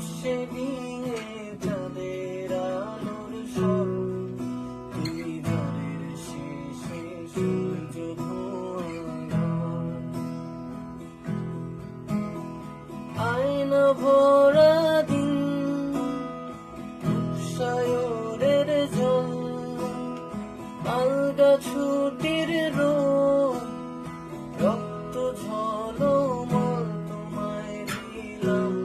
সে নিয়ে চাঁদের আলোর সব। ধারের শেষে সূর্য আয়না ভরা দিন সায়রের জল। আলগা ছুটির রোজ